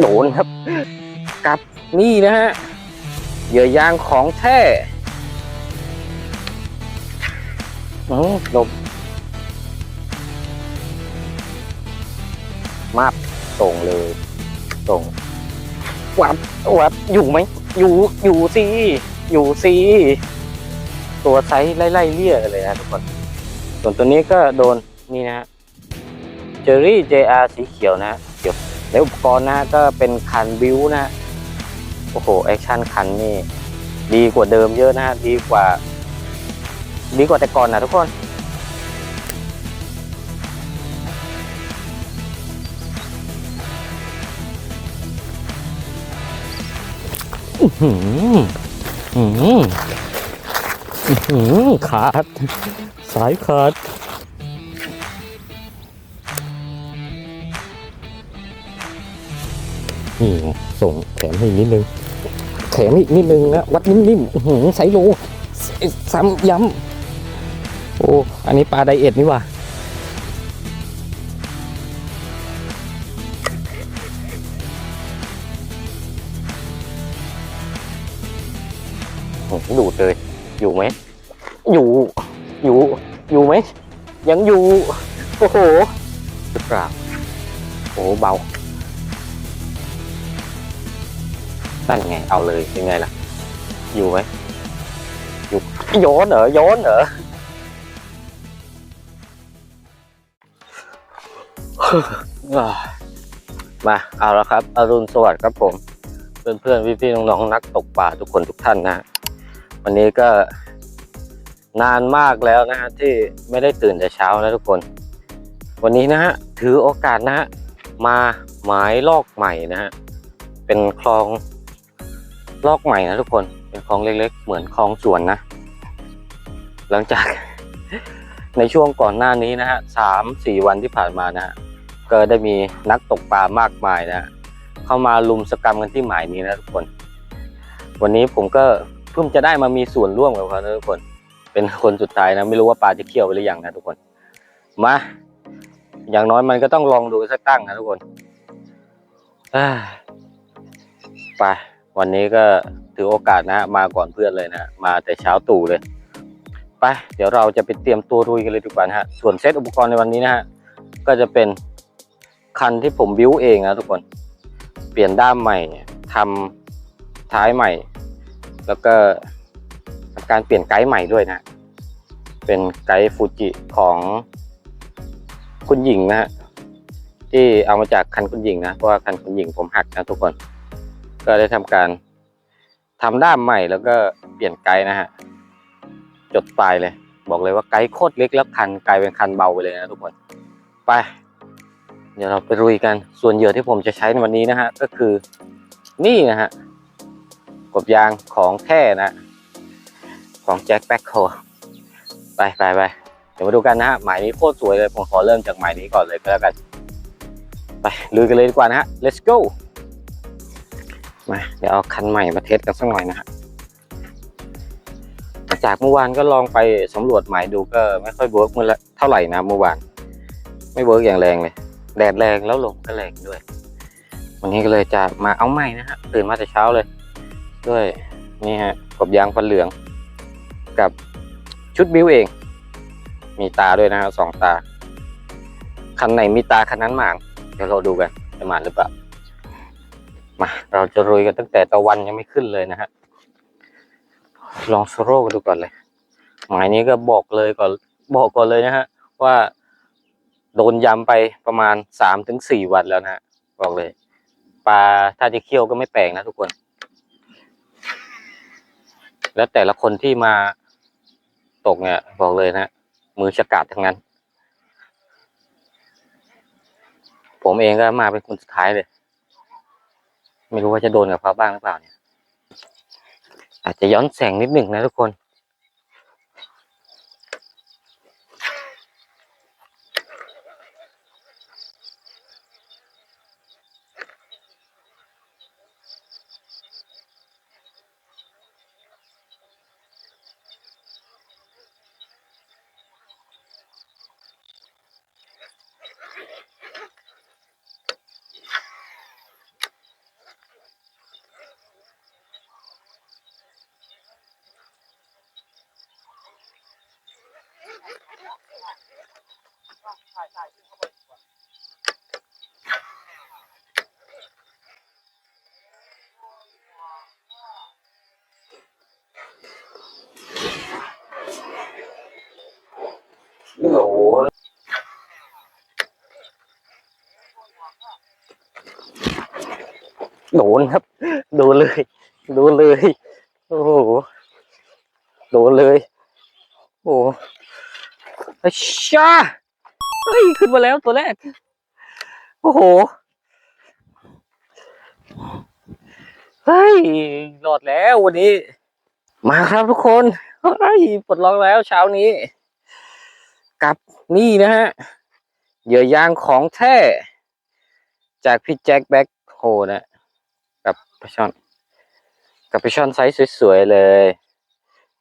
โดนครับ กับนี่นะฮะเหยื่อยางของแท้อืมลมมาบส่งเลยส่งวับวับอยู่ไหม อยู่อยู่สิอยู่สิตัวไซส์ไล่ๆเลี่ยกันเลยนะทุกคน ส่วนตัวนี้ก็โดนนี่นะฮะเจอรี่ JR สีเขียวนะ แล้วอุปกรณ์นะก็เป็นคันบิวนะโอ้โหแอคชั่นคันนี่ดีกว่าเดิมเยอะนะดีกว่า ดีกว่าแต่ก่อนนะทุกคนอื้อหืออื้อหืออื้อหือขาด สายขาด นี่ไงส่งแถมให้นิดนึงแถมอีกนิดนึงนะวัดนิ่มๆหือใส่โลซ้ำย้ำโอ้อันนี้ปลาไดเอทนี่หว่าโอ้โหดูดเลย อยู่ไหม อยู่ อยู่ อยู่ไหม ยังอยู่ โอ้โหหรือเปล่าโอ้เบา นั่นไงเอาเลยยังไงล่ะ อยู่ไหมอยู่โยนเหรอโยนเหรออ่ามาเอาละครับอรุณสวัสดิ์ครับผม เพื่อนเพื่อนพี่พี่ๆน้องๆนักตกปลาทุกคนทุกท่านนะฮะวันนี้ก็นานมากแล้วนะฮะที่ไม่ได้ตื่นแต่เช้านะทุกคน วันนี้นะฮะถือโอกาสนะฮะมาหมายลอกใหม่นะฮะเป็นคลอง ลอกใหม่นะทุกคนเป็นคลองเล็ก ๆ เหมือนคลองสวนนะ หลังจาก ในช่วงก่อนหน้านี้นะฮะสามสี่วันที่ผ่านมานะฮะก็ได้มีนักตกปลามากมายนะเข้ามาลุมสกรรมกันที่หมายนี้นะทุกคน วันนี้ผมก็เพิ่งจะได้มามีส่วนร่วมกับเขานะทุกคน เป็นคนสุดท้ายนะไม่รู้ว่าปลาจะเคี่ยวไปหรือยังนะทุกคน มา อย่างน้อยมันก็ต้องลองดูสักตั้งนะทุกคนไป วันนี้ก็ถือโอกาสนะมาก่อนเพื่อนเลยนะมาแต่เช้าตู่เลยไปเดี๋ยวเราจะไปเตรียมตัวรุยกันเลยดีกว่านะฮะส่วนเซตอุปกรณ์ในวันนี้นะฮะก็จะเป็นคันที่ผมบิวเองนะทุกคน เปลี่ยนด้ามใหม่ทำท้ายใหม่ แล้วก็ทำการเปลี่ยนไกด์ใหม่ด้วยนะ เป็นไกด์ฟูจิของคุณหญิงนะฮะที่เอามาจากคันคุณหญิงนะเพราะว่าคันคุณหญิงผมหักนะทุกคน ก็ได้ทำการทำด้ามใหม่แล้วก็เปลี่ยนไกด์นะฮะ จดปลายเลย บอกเลยว่าไกด์โคตรเล็กแล้วคันกลายเป็นคันเบาไปเลยนะทุกคน ไป เดี๋ยวเราไปรุยกันส่วนเหยื่อที่ผมจะใช้ในวันนี้นะฮะ ก็คือนี่นะฮะกบยางของแท้นะ ของแจ็คแบ็คโคไปไปไปเดี๋ยวมาดูกันนะฮะหมายนี้โคตรสวยเลย ผมขอเริ่มจากหมายนี้ก่อนเลยก็แล้วกัน ไปลุยกันเลยดีกว่านะฮะ let's go มาเดี๋ยวเอาคันใหม่มาเทสกันสักหน่อยนะฮะจากเมื่อวานก็ลองไปสำรวจใหมายดูก็ไม่ค่อยเวิร์กเมื่อละเท่าไหร่นะเมื่อวาน ไม่เวิร์กอย่างแรงเลยแดดแรงแล้วลมก็แรงด้วย วันนี้ก็เลยจะมาเอาใหม่นะฮะตื่นมาแต่เช้าเลย ด้วยนี่ฮะกบยางฟันเหลือง กับชุดบิวเอง มีตาด้วยนะฮะสองตาคันไหนมีตาคันนั้นหมางเดี๋ยวเราดูกันจะหมานหรือเปล่า มาเราจะรุยกันตั้งแต่ตะวันยังไม่ขึ้นเลยนะฮะ ลองสโลว์กันดูก่อนเลย หมายนี้ก็บอกเลยก่อนบอกก่อนเลยนะฮะ ว่าโดนยำไปประมาณสามถึงสี่วันแล้วนะฮะบอกเลย ปลาถ้าจะเคี่ยวก็ไม่แปลกนะทุกคน แล้วแต่ละคนที่มาตกเนี่ยบอกเลยนะมือฉกาดทั้งนั้น ผมเองก็มาเป็นคนสุดท้ายเลย ไม่รู้ว่าจะโดนกับเขาบ้างหรือเปล่าเนี่ย อาจจะย้อนแสงนิดหนึ่งนะทุกคน โอ้โหโดนครับ ดูเลย ดูเลย อ้ชาเฮ้ย ขึ้นมาแล้วตัวแรก โอ้โห เฮ้ยรอดแล้ววันนี้ มาครับทุกคน เฮ้ย ปลดล็อกแล้วเช้านี้ กับนี่นะฮะ เหยื่อยางของแท้ จากพี่แจ็คแบ็คโฮนะ กับปลาช่อน กับปลาช่อนไซส์สวยๆเลย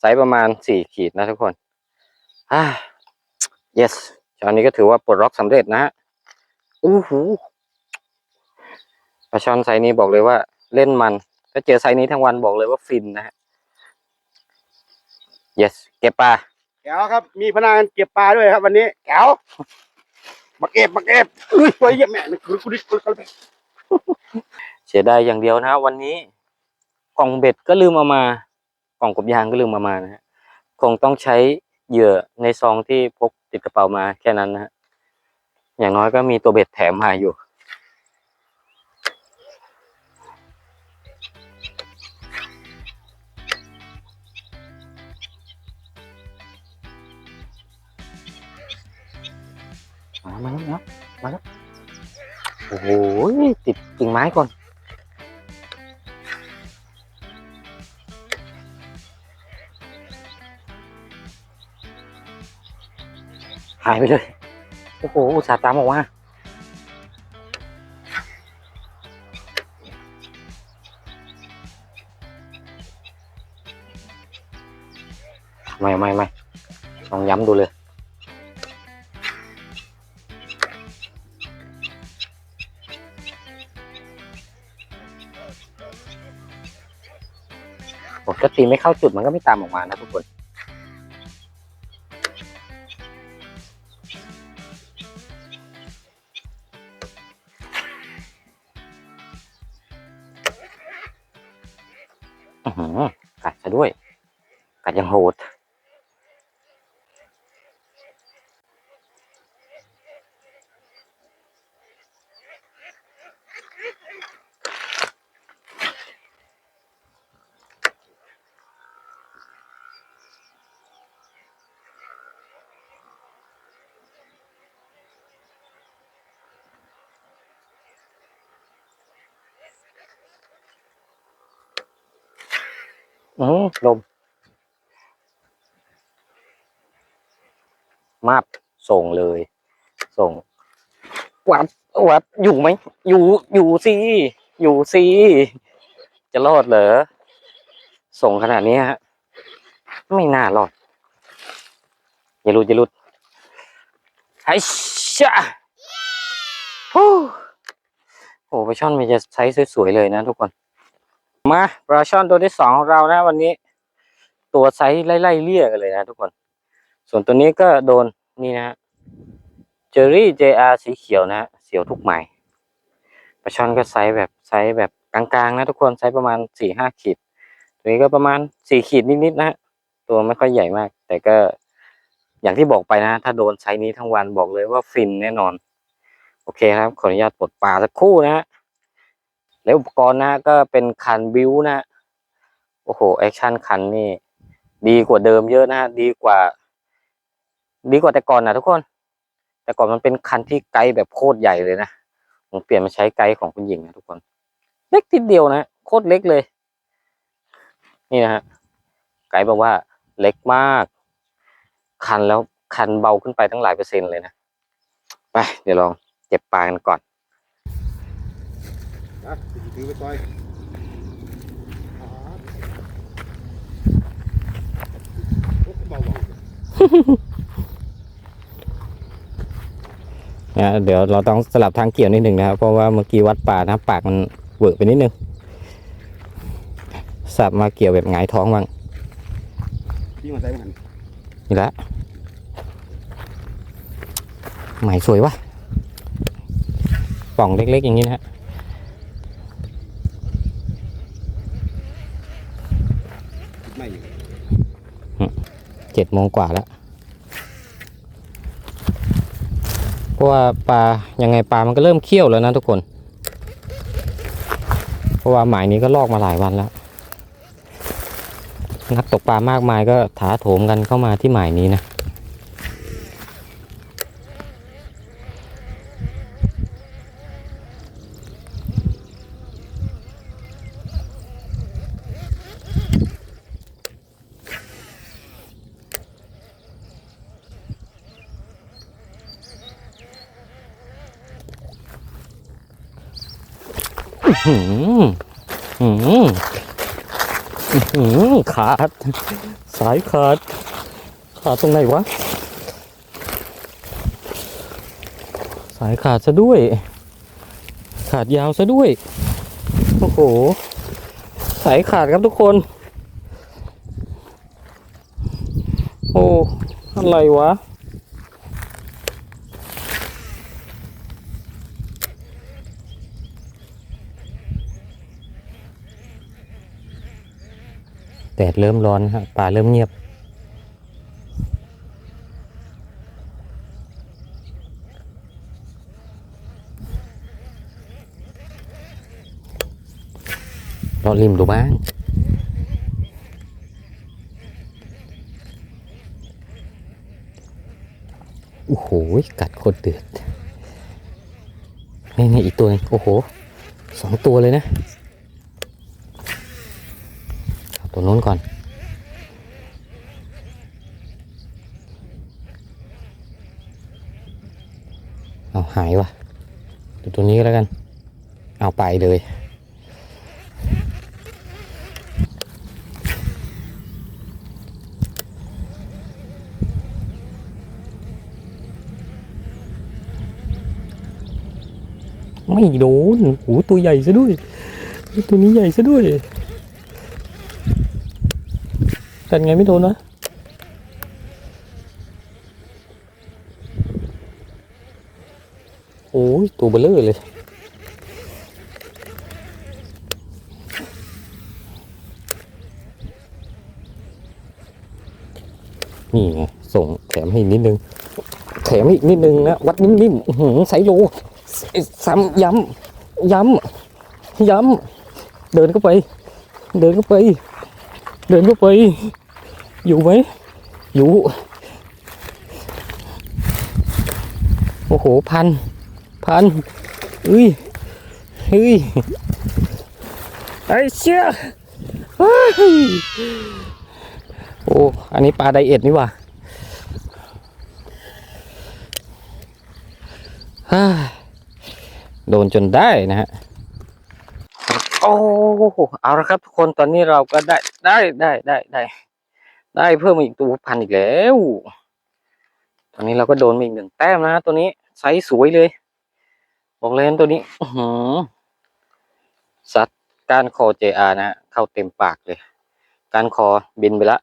ไซส์ประมาณสี่ขีดนะทุกคน อ่า yes เช้านี้ก็ถือว่าปลดล็อกสำเร็จนะฮะอู้หูปลาช่อนไซส์นี้บอกเลยว่า เล่นมัน ถ้าเจอไซส์นี้ทั้งวันบอกเลยว่าฟินนะฮะ yes เก็บปลาแก้วครับ มีพนักงานเก็บปลาด้วยครับ วันนี้แก้วมาเก็บมาเก็บอุ้ยตัวเยี่ยแม่มันคือกูดิกูดิเสียดายอย่างเดียวนะวันนี้ กล่องเบ็ดก็ลืมเอามา กล่องกบยางก็ลืมเอามานะฮะคงต้องใช้เหยื่อในซองที่พก ติดกระเป๋ามาแค่นั้นนะฮะอย่างน้อยก็มีตัวเบ็ดแถมมาอยู่ มามาแล้วมาแล้วโอ้โหติดกิ่งไม้ก่อน หายไปเลย โอ้โห อุตส่าห์ตามออกมาไม่ไม่ไม่ลองย้ำดูเลย ผมก็ตีไม่เข้าจุดมันก็ไม่ตามออกมานะทุกคน กัดซะด้วย กัดยังโหด อือลม มาบ ส่งเลย ส่ง วับวับอยู่ไหมอยู่อยู่สิอยู่สิจะรอดเหรอส่งขนาดนี้ฮะไม่น่ารอดอย่าหลุดอย่าหลุดไอ้ชะโอ้โหปลาช่อนมันจะใช้สวยๆเลยนะทุกคนมาปลาช่อนตัวที่สองของเรานะ วันนี้ ตัวไซส์ไล่ๆเลี่ยกันเลยนะทุกคน ส่วนตัวนี้ก็โดน นี่นะเจอรี่ JR สีเขียวนะ เสียวทุกหมายปลาช่อนก็ไซส์แบบไซส์แบบกลางๆ นะทุกคนไซส์ประมาณสี่ห้าขีด ตัวนี้ก็ประมาณสี่ขีดนิดๆนะ ตัวไม่ค่อยใหญ่มาก แต่ก็อย่างที่บอกไปนะ ถ้าโดนไซส์นี้ทั้งวันบอกเลยว่าฟินแน่นอน โอเคครับ ขออนุญาตปลดปลาสักคู่นะฮะแล้วอุปกรณ์นะก็เป็นคันบิวนะ โอ้โหแอคชั่นคันนี่ ดีกว่าเดิมเยอะนะ ดีกว่า ดีกว่าแต่ก่อนนะทุกคน แต่ก่อนมันเป็นคันที่ไกด์แบบโคตรใหญ่เลยนะผมเปลี่ยนมาใช้ไกด์ของคุณหญิงนะทุกคน เล็กทีเดียวนะโคตรเล็กเลย นี่นะฮะไกด์บอกว่าเล็กมาก คันแล้วคันเบาขึ้นไปตั้งหลายเปอร์เซ็นต์เลยนะไปเดี๋ยวลองเก็บปลากันก่อนนะถือไปต่อยเบา นะเดี๋ยวเราต้องสลับทางเกี่ยวนิดหนึ่งนะครับ เพราะว่าเมื่อกี้วัดป่านะปากมันเวอะไปนิดนึงสับมาเกี่ยวแบบหงายท้องบ้างๆพี่มาใส่มันนี่ละหมายสวยวะป่องเล็ก ๆ อย่างนี้นะฮะไม่อยู่เจ็ดโมงกว่าแล้ว เพราะว่าปลายังไงปลามันก็เริ่มเคี่ยวแล้วนะทุกคน เพราะว่าหมายนี้ก็ลอกมาหลายวันแล้ว นักตกปลามากมายก็ถาโถมกันเข้ามาที่หมายนี้นะ หืมหืมหืมขาด สายขาด ขาดตรงไหนวะ สายขาดซะด้วย ขาดยาวซะด้วย โอ้โห สายขาดครับทุกคน โอ้ อะไรวะ ดดเริ่มร้อนฮะป่าเริ่มเงียบ รอริมดูบ้างโอ้โห กัดโคตรเดือดนี่นี่อีกตัวนึงโอ้โห สองตัวเลยนะ เอา ตัวนู้นก่อน เอาหายวะดูตัวนี้ก็แล้วกัน เอาไปเลย ไม่โดนโอ้ตัวใหญ่ซะด้วย ตัวนี้ใหญ่ซะด้วย กันไงไม่โดนวะโอ้ยตัวเบลเลอร์เลย นี่ไงส่งแถมให้นิดนึง แถมอีกนิดนึงนะ วัดนิ่มๆหือใส่โลซ้ำย้ำย้ำย้ำเดินเข้าไป เดินเข้าไป เดินเข้าไป อยู่ไหมอยู่ โอ้โห พัน พันเอ้ยเฮ้ยไอ้เชี่ยเฮ้โอ้ อันนี้ปลาไดเอทนี่ว่าฮ่าโดนจนได้นะฮะ โอ้ เอาละครับทุกคน ตอนนี้เราก็ได้ ได้ ได้ ได้ ได้ ได้เพิ่มอีกตัวพันอีกแล้ว ตอนนี้เราก็โดนมาอีกหนึ่งแต้มนะฮะตัวนี้ไซส์สวยเลย บอกเลยนะตัวนี้หือซัดก้านคอ JR นะฮะเข้าเต็มปากเลยก้านคอบินไปละ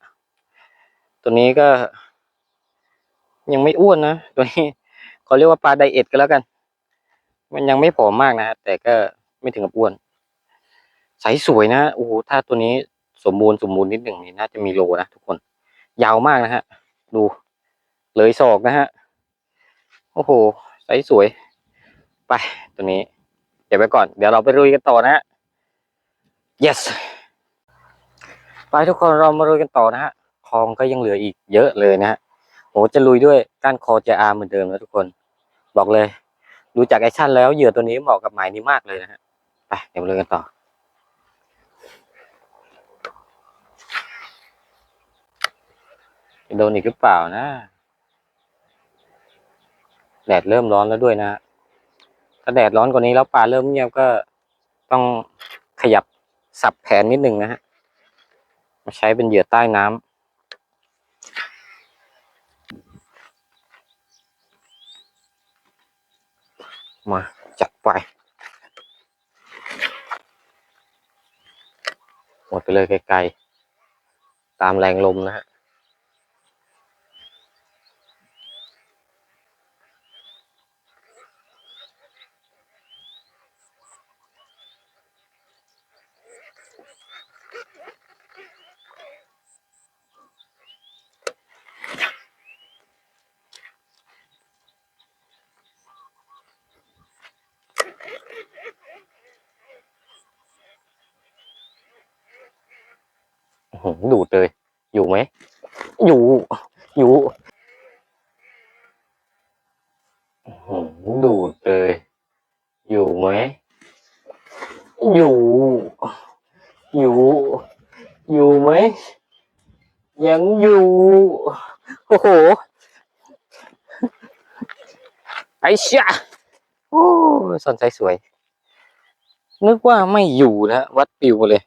ตัวนี้ก็ ยังไม่อ้วนนะ ตัวนี้เขาเรียกว่าปลาไดเอทก็แล้วกัน มันยังไม่ผอมมากนะฮะแต่ก็ไม่ถึงกับอ้วนใสสวยนะ โอ้โห ถ้าตัวนี้ สมบูรณ์สมบูรณ์นิดหนึ่งนี่น่าจะมีโลนะทุกคน ยาวมากนะฮะ ดูเลยศอกนะฮะ โอ้โหใสสวย ไปตัวนี้ เดี๋ยวไปก่อน เดี๋ยวเราไปลุยกันต่อนะฮะ yes ไปทุกคนเรามาลุยกันต่อนะฮะคลองก็ยังเหลืออีกเยอะเลยนะฮะโอ้จะลุยด้วยก้านคอจะอาเหมือนเดิมนะทุกคน บอกเลย ดูจากแอคชั่นแล้วเหยื่อตัวนี้เหมาะกับหมายนี้มากเลยนะฮะ ไปเดี๋ยวมาลุยกันต่อ จะโดนอีกหรือเปล่านะ แดดเริ่มร้อนแล้วด้วยนะ ถ้าแดดร้อนกว่านี้แล้วปลาเริ่มเงียบก็ต้องขยับสับแขนนิดนึงนะฮะมาใช้เป็นเหยื่อใต้น้ำมาจัดไปหมดไปเลยไกลๆ ตามแรงลมนะฮะ เชี่ยโอ้สนใจสวย นึกว่าไม่อยู่นะวัดปิวเลย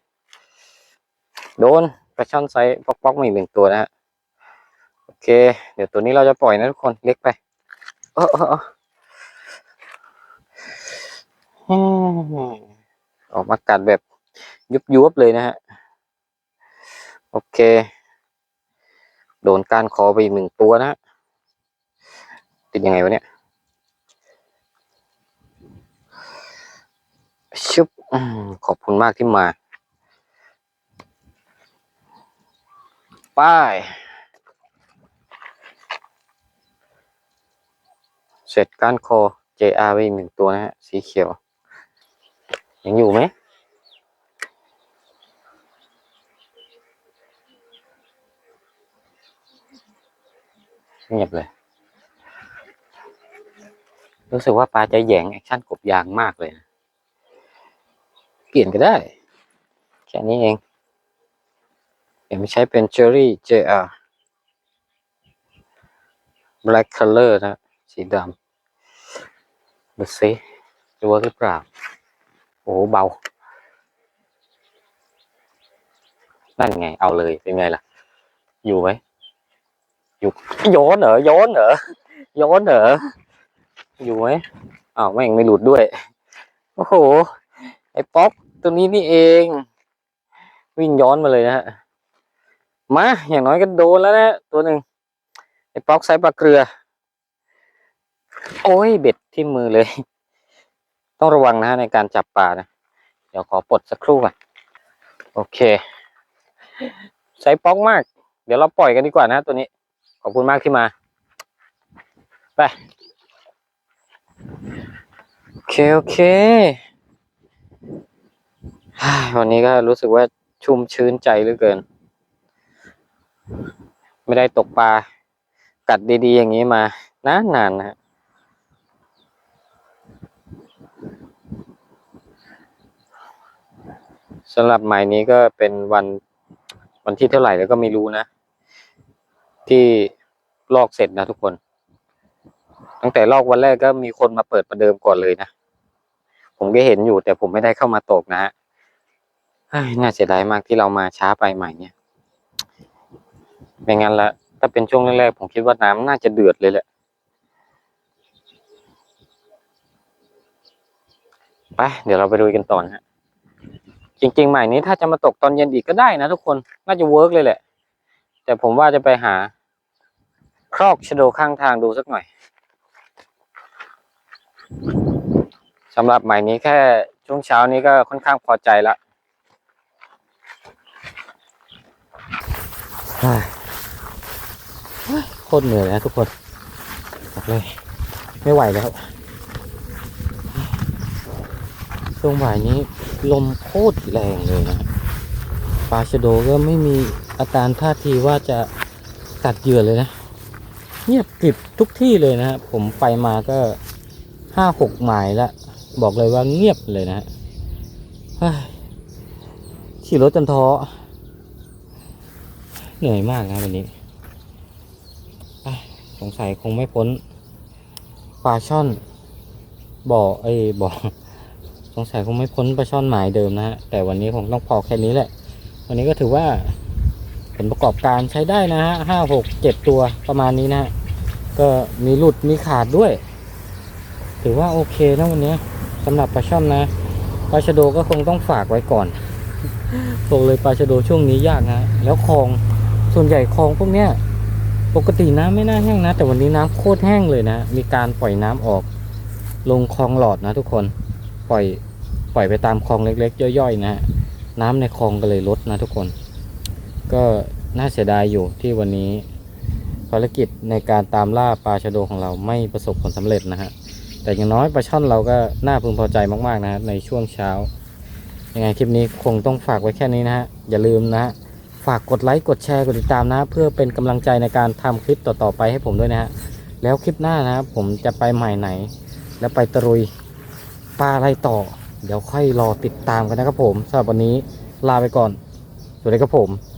โดนปลาช่อนไซส์ป๊อกป๊อกมาอีกหนึ่งตัวนะฮะโอเค เดี๋ยวตัวนี้เราจะปล่อยนะทุกคนเล็กไปเออเอออออืมออกมากัดแบบยุบยุบๆเลยนะฮะ โอเค โดนการคอไปอีกหนึ่งตัวนะติดยังไงวะเนี่ย ชุบขอบคุณมากที่มาป้าเสร็จก้านคอ JR ไปอีกหนึ่งตัวนะฮะ สีเขียว ยังอยู่ไหมเงียบเลย รู้สึกว่าปลาจะแยงแอคชั่นกบยางมากเลยนะ เปลี่ยนก็ได้ แค่นี้เองเดี๋ยวไม่ใช้เป็น Cherry JR Black Color นะ สีดำดูซิจะเวิร์กหรือเปล่า โอ้โหเบา นั่นไง เอาเลย เป็นไงล่ะ อยู่ไหมอยู่โยนเหรอโยนเหรอโยนเหรออยู่ไหมอ้าวแม่งไม่หลุดด้วย โอ้โห ไอ้ป๊อก ตัวนี้นี่เอง วิ่งย้อนมาเลยนะฮะมาอย่างน้อยก็โดนแล้วนะตัวหนึ่งไอ้ป๊อกไซส์ปลาเกลือ โอ้ยเบ็ดที่มือเลย ต้องระวังนะฮะในการจับปลานะ เดี๋ยวขอปลดสักครู่ก่อนโอเคไซส์ป๊อกมาก เดี๋ยวเราปล่อยกันดีกว่านะตัวนี้ ขอบคุณมากที่มา ไป โอเค โอเค วันนี้ก็รู้สึกว่าชุ่มชื้นใจเหลือเกิน ไม่ได้ตกปลากัดดีๆ อย่างนี้มานานๆนนะฮะสำหรับหมายนี้ก็เป็นวันวันที่เท่าไหร่แล้วก็ไม่รู้นะ ที่ลอกเสร็จนะทุกคน ตั้งแต่ลอกวันแรกก็มีคนมาเปิดประเดิมก่อนเลยนะ ผมก็เห็นอยู่แต่ผมไม่ได้เข้ามาตกนะฮะ น่าเสียดายมากที่เรามาช้าไปใหม่เนี่ยไม่งั้นละถ้าเป็นช่วงแรกๆผมคิดว่าน้ำน่าจะเดือดเลยแหละไปเดี๋ยวเราไปดูกันต่อนะฮะจริงๆ ใหม่นี้ถ้าจะมาตกตอนเย็นอีกก็ได้นะทุกคนน่าจะเวิร์กเลยแหละ แต่ผมว่าจะไปหา ครอกชะโดข้างทางดูสักหน่อยสำหรับใหม่นี้แค่ช่วงเช้านี้ก็ค่อนข้างพอใจละเฮ้ยเฮ้ย โคตรเหนื่อยนะทุกคนบอกเลย ไม่ไหวแล้วช่วงบ่ายนี้ลมโคตรแรงเลยนะปลาชะโดก็ไม่มีอาการท่าทีว่าจะกัดเหยื่อเลยนะ เงียบกริบทุกที่เลยนะผมไปมาก็ห้าหกหมายละบอกเลยว่าเงียบเลยนะขี่รถจนท้อ เหนื่อยมากนะวันนี้สงสัยคงไม่พ้นปลาช่อนบ่อเอ้บ่อสงสัยคงไม่พ้นปลาช่อนหมายเดิมนะฮะแต่วันนี้คงต้องพอแค่นี้แหละ วันนี้ก็ถือว่าผลประกอบการใช้ได้นะฮะห้าหกเจ็ดตัวประมาณนี้นะฮะก็มีหลุดมีขาดด้วย ถือว่าโอเคนะวันนี้สำหรับปลาช่อนนะปลาชะโดก็คงต้องฝากไว้ก่อนบอกเลยปลาชะโดช่วงนี้ยากนะ แล้วคลอง ส่วนใหญ่คลองพวกเนี้ยปกติน้ำไม่น่าแห้งนะ แต่วันนี้น้ำโคตรแห้งเลยนะ มีการปล่อยน้ำออก ลงคลองหลอดนะทุกคนปล่อยปล่อยไปตามคลองเล็ก ๆ ย่อยๆนะฮะน้ำในคลองก็เลยลดนะทุกคน ก็น่าเสียดายอยู่ที่วันนี้ ภารกิจในการตามล่าปลาชะโดของเราไม่ประสบผลสำเร็จนะฮะแต่อย่างน้อยปลาช่อนเราก็น่าพึงพอใจมากๆนะฮะในช่วงเช้ายังไงคลิปนี้คงต้องฝากไว้แค่นี้นะฮะอย่าลืมนะฮะ ฝากกดไลค์กดแชร์กดติดตามนะ เพื่อเป็นกำลังใจในการทำคลิปต่อๆไปให้ผมด้วยนะฮะแล้วคลิปหน้านะครับผมจะไปใหม่ไหน แล้วไปตะรุยปลาอะไรต่อ เดี๋ยวค่อยรอติดตามกันนะครับผมสำหรับวันนี้ลาไปก่อนสวัสดีครับผม